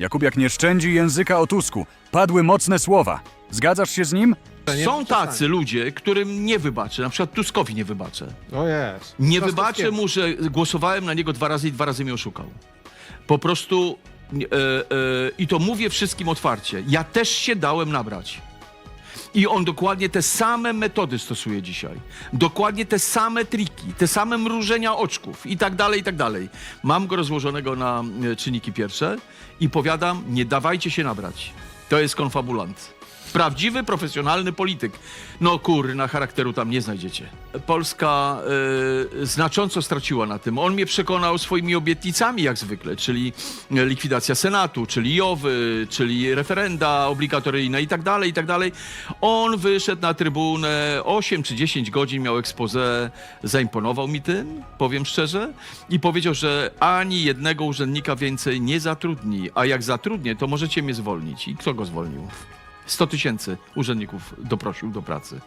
Jakubiak nie szczędzi języka o Tusku. Padły mocne słowa. Zgadzasz się z nim? Są tacy ludzie, którym nie wybaczę, na przykład Tuskowi nie wybaczę. O jest. Nie wybaczę mu, że głosowałem na niego dwa razy i dwa razy mnie oszukał. Po prostu e, e, i to mówię wszystkim otwarcie. Ja też się dałem nabrać. I on dokładnie te same metody stosuje dzisiaj. Dokładnie te same triki, te same mrużenia oczków i tak dalej, i tak dalej. Mam go rozłożonego na e, czynniki pierwsze i powiadam, nie dawajcie się nabrać. To jest konfabulant. Prawdziwy, profesjonalny polityk. No kurna, charakteru tam nie znajdziecie. Polska e, znacząco straciła na tym. On mnie przekonał swoimi obietnicami, jak zwykle, czyli e, likwidacja Senatu, czyli JOWY, czyli referenda obligatoryjne i tak dalej, i tak dalej. On wyszedł na trybunę 8 czy 10 godzin, miał expose, zaimponował mi tym, powiem szczerze, i powiedział, że ani jednego urzędnika więcej nie zatrudni, a jak zatrudnię, to możecie mnie zwolnić. I kto go zwolnił? 100 tysięcy urzędników doprosił do pracy.